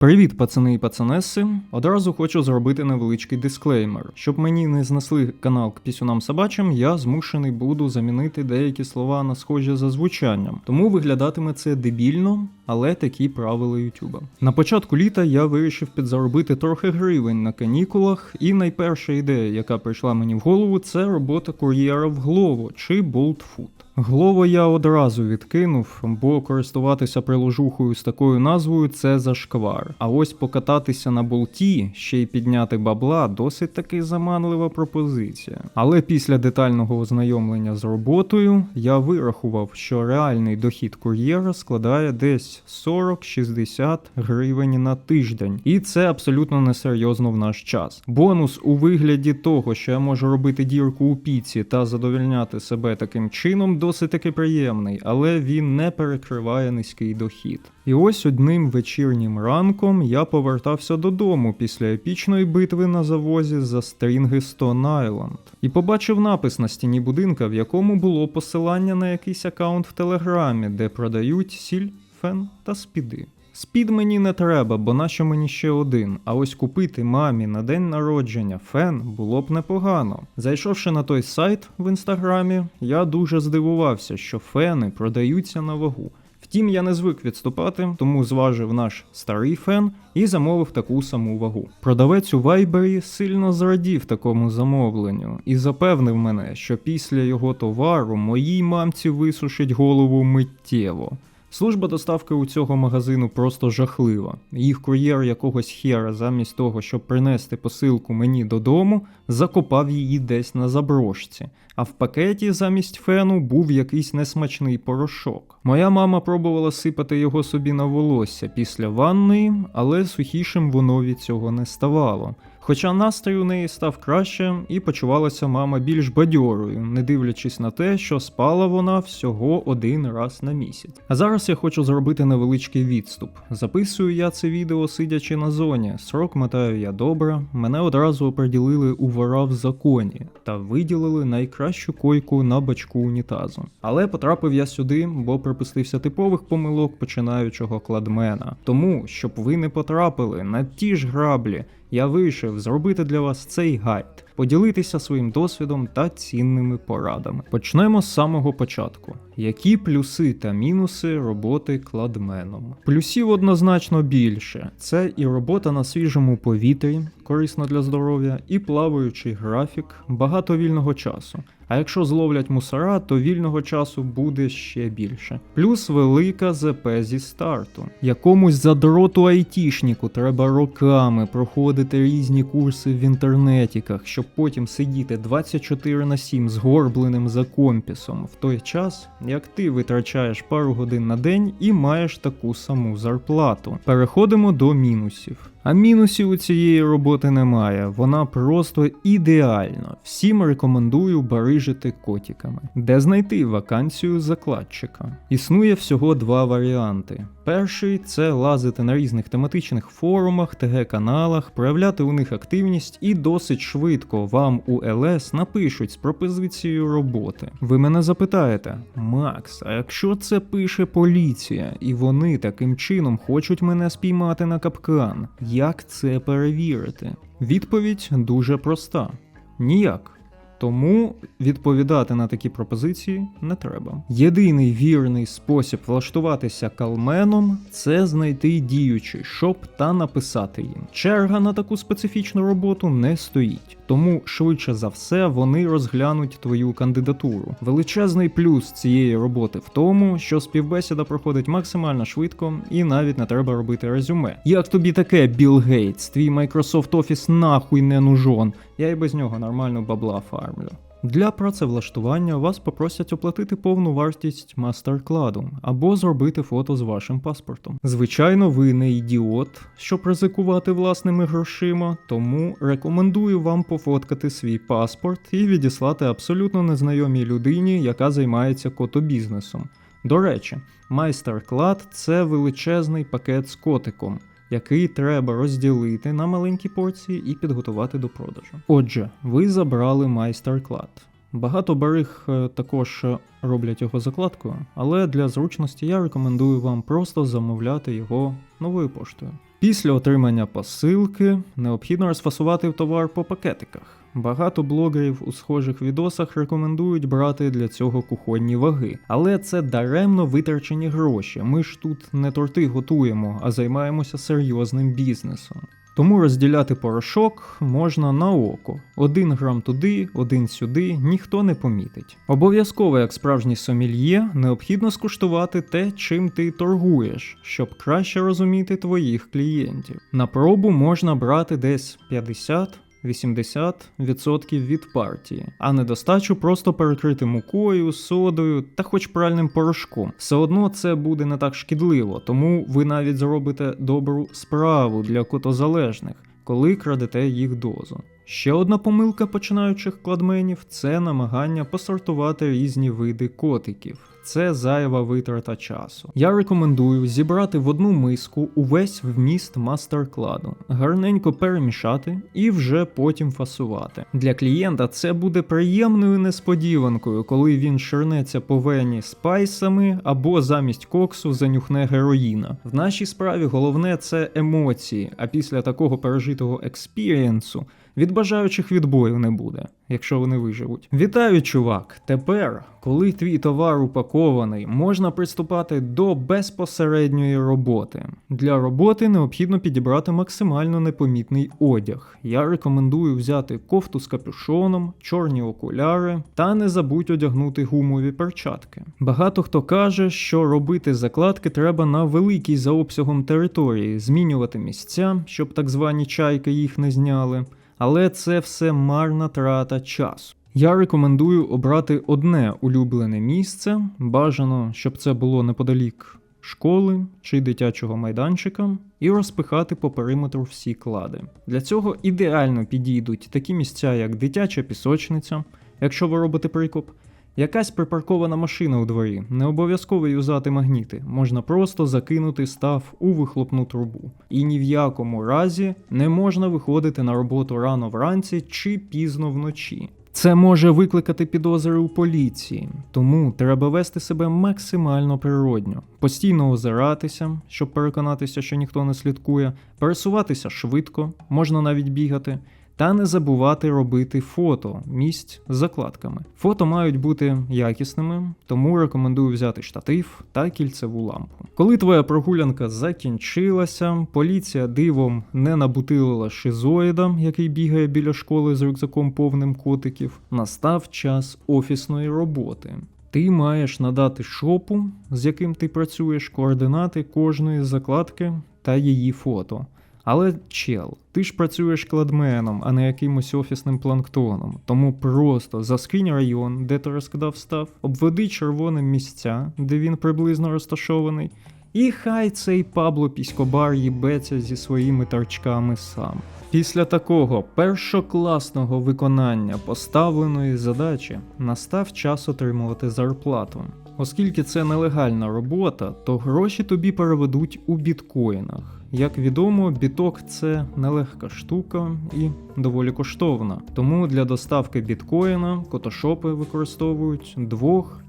Привіт, пацани і пацанеси. Одразу хочу зробити невеличкий дисклеймер. Щоб мені не знесли канал к пісюнам собачим, я змушений буду замінити деякі слова на схожі за звучанням. Тому виглядатиме це дебільно, але такі правила Ютуба. На початку літа я вирішив підзаробити трохи гривень на канікулах, і найперша ідея, яка прийшла мені в голову, це робота кур'єра в Glovo чи BoltFood. Глово я одразу відкинув, бо користуватися приложухою з такою назвою це зашквар. А ось покататися на болті, ще й підняти бабла, досить таки заманлива пропозиція. Але після детального ознайомлення з роботою я вирахував, що реальний дохід кур'єра складає десь 40-60 гривень на тиждень, і це абсолютно несерйозно в наш час. Бонус у вигляді того, що я можу робити дірку у піці та задовольняти себе таким чином, досить таки приємний, але він не перекриває низький дохід. І ось одним вечірнім ранком я повертався додому після епічної битви на завозі за стрінги Stone і побачив напис на стіні будинка, в якому було посилання на якийсь аккаунт в Телеграмі, де продають сіль, фен та спіди. Спід мені не треба, бо нащо мені ще один. А ось купити мамі на день народження фен було б непогано. Зайшовши на той сайт в інстаграмі, я дуже здивувався, що фени продаються на вагу. Втім, я не звик відступати, тому зважив наш старий фен і замовив таку саму вагу. Продавець у Вайбері сильно зрадів такому замовленню і запевнив мене, що після його товару моїй мамці висушить голову миттєво. Служба доставки у цього магазину просто жахлива. Їх кур'єр якогось хера, замість того, щоб принести посилку мені додому, закопав її десь на заброшці. А в пакеті замість фену був якийсь несмачний порошок. Моя мама пробувала сипати його собі на волосся після ванної, але сухішим воно від цього не ставало. Хоча настрій у неї став краще, і почувалася мама більш бадьорою, не дивлячись на те, що спала вона всього один раз на місяць. А зараз я хочу зробити невеличкий відступ. Записую я це відео сидячи на зоні. Срок мотаю я добре. Мене одразу оприділили у вора в законі та виділили найкращу койку на бачку унітазу. Але потрапив я сюди, бо припустився типових помилок починаючого кладмена. Тому, щоб ви не потрапили на ті ж граблі. Я вирішив зробити для вас цей гайд, поділитися своїм досвідом та цінними порадами. Почнемо з самого початку. Які плюси та мінуси роботи кладменом? Плюсів однозначно більше: це і робота на свіжому повітрі, корисна для здоров'я, і плаваючий графік, багато вільного часу. А якщо зловлять мусора, то вільного часу буде ще більше. Плюс велика ЗП зі старту. Якомусь задроту айтішніку треба роками проходити різні курси в інтернетіках, щоб потім сидіти 24 на 7 згорбленим за компісом в той час, як ти витрачаєш пару годин на день і маєш таку саму зарплату. Переходимо до мінусів. А мінусів у цієї роботи немає, вона просто ідеальна. Всім рекомендую барижити котиками. Де знайти вакансію закладчика? Існує всього два варіанти. Перший це лазити на різних тематичних форумах, ТГ-каналах, проявляти у них активність і досить швидко вам у ЛС напишуть з пропозицією роботи. Ви мене запитаєте, Макс, а якщо це пише поліція, і вони таким чином хочуть мене спіймати на капкан, як це перевірити? Відповідь дуже проста: ніяк. Тому відповідати на такі пропозиції не треба. Єдиний вірний спосіб влаштуватися калменом це знайти діючий шоп та написати їм. Черга на таку специфічну роботу не стоїть, тому швидше за все вони розглянуть твою кандидатуру. Величезний плюс цієї роботи в тому, що співбесіда проходить максимально швидко і навіть не треба робити резюме. Як тобі таке, Білл Гейтс, твій Microsoft Office нахуй не нужен. Я і без нього нормально бабла фармлю. Для працевлаштування вас попросять оплатити повну вартість мастер-кладу або зробити фото з вашим паспортом. Звичайно, ви не ідіот, щоб ризикувати власними грошима, тому рекомендую вам пофоткати свій паспорт і відіслати абсолютно незнайомій людині, яка займається котобізнесом. До речі, майстер-клад це величезний пакет з котиком який треба розділити на маленькі порції і підготувати до продажу. Отже, ви забрали майстер-клад. Багато бариг е, також е, роблять його закладкою, але для зручності я рекомендую вам просто замовляти його новою поштою. Після отримання посилки необхідно розфасувати товар по пакетиках. Багато блогерів у схожих відосах рекомендують брати для цього кухонні ваги, але це даремно витрачені гроші. Ми ж тут не торти готуємо, а займаємося серйозним бізнесом. Тому розділяти порошок можна на око. Один грам туди, один сюди, ніхто не помітить. Обов'язково, як справжній сомільє, необхідно скуштувати те, чим ти торгуєш, щоб краще розуміти твоїх клієнтів. На пробу можна брати десь 50 80% від партії, а недостачу просто перекрити мукою, содою та хоч пральним порошком. Все одно це буде не так шкідливо, тому ви навіть зробите добру справу для котозалежних, коли крадете їх дозу. Ще одна помилка починаючих кладменів це намагання посортувати різні види котиків. Це зайва витрата часу. Я рекомендую зібрати в одну миску увесь вміст мастер-кладу, гарненько перемішати і вже потім фасувати. Для клієнта це буде приємною несподіванкою, коли він ширнеться по вені спайсами або замість коксу занюхне героїна. В нашій справі головне це емоції, а після такого пережитого експірієнсу від бажаючих відбою не буде, якщо вони виживуть. Вітаю, чувак! Тепер, коли твій товар упакований, можна приступати до безпосередньої роботи. Для роботи необхідно підібрати максимально непомітний одяг. Я рекомендую взяти кофту з капюшоном, чорні окуляри та не забудь одягнути гумові перчатки. Багато хто каже, що робити закладки треба на великій за обсягом території, змінювати місця, щоб так звані чайки їх не зняли але це все марна трата часу. Я рекомендую обрати одне улюблене місце, бажано, щоб це було неподалік школи чи дитячого майданчика, і розпихати по периметру всі клади. Для цього ідеально підійдуть такі місця, як дитяча пісочниця, якщо ви робите прикоп. Якась припаркована машина у дворі, не обов'язково юзати магніти, можна просто закинути став у вихлопну трубу. І ні в якому разі не можна виходити на роботу рано вранці чи пізно вночі. Це може викликати підозри у поліції, тому треба вести себе максимально природньо, постійно озиратися, щоб переконатися, що ніхто не слідкує, пересуватися швидко, можна навіть бігати. Та не забувати робити фото місць з закладками. Фото мають бути якісними, тому рекомендую взяти штатив та кільцеву лампу. Коли твоя прогулянка закінчилася, поліція дивом не набутилила шизоїда, який бігає біля школи з рюкзаком повним котиків, настав час офісної роботи. Ти маєш надати шопу, з яким ти працюєш, координати кожної закладки та її фото. Але чел, ти ж працюєш кладменом, а не якимось офісним планктоном. Тому просто заскинь район, де ти розкидав став, обведи червоним місця, де він приблизно розташований, і хай цей Пабло Піськобар їбеться зі своїми торчками сам. Після такого першокласного виконання поставленої задачі настав час отримувати зарплату. Оскільки це нелегальна робота, то гроші тобі переведуть у біткоїнах. Як відомо, біток це нелегка штука і доволі коштовна. Тому для доставки біткоїна котошопи використовують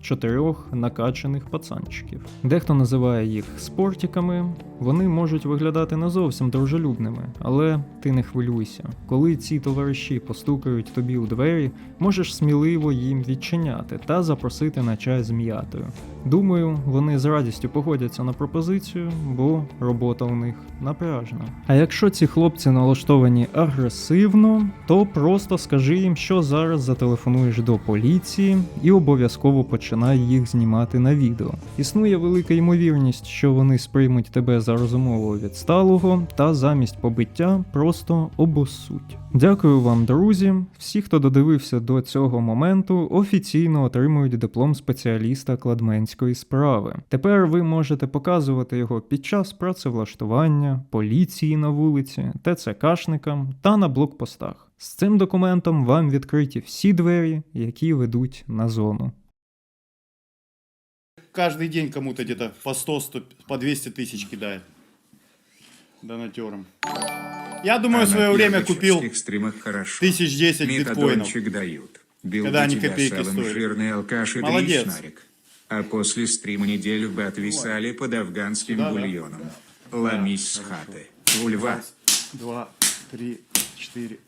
двох-чотирьох накачаних пацанчиків. Дехто називає їх спортиками. Вони можуть виглядати не зовсім дружелюбними, але ти не хвилюйся. Коли ці товариші постукають тобі у двері, можеш сміливо їм відчиняти та запросити на чай з м'ятою. Думаю, вони з радістю погодяться на пропозицію, бо робота у них напряжна. А якщо ці хлопці налаштовані агресивно, то просто скажи їм, що зараз зателефонуєш до поліції і обов'язково починай їх знімати на відео. Існує велика ймовірність, що вони сприймуть тебе за розумового відсталого та замість побиття просто обоссуть. Дякую вам, друзі. Всі, хто додивився до цього моменту, офіційно отримують диплом спеціаліста кладменської справи. Тепер ви можете показувати його під час працевлаштування, поліції на вулиці, ТЦКшникам та на блокпостах. З цим документом вам відкриті всі двері, які ведуть на зону. Каждый день кому-то где-то по 100, 100 по 200 тысяч кидает. Донатером. Я думаю, А в свое время купил стримах хорошо. тысяч 10 биткоинов. Дают. Бил Когда они копейки стоили. жирный алкаш и Молодец. А после стрима неделю бы отвисали под афганским Да, да. бульоном. Ломись с хаты. У льва. Два, три, четыре.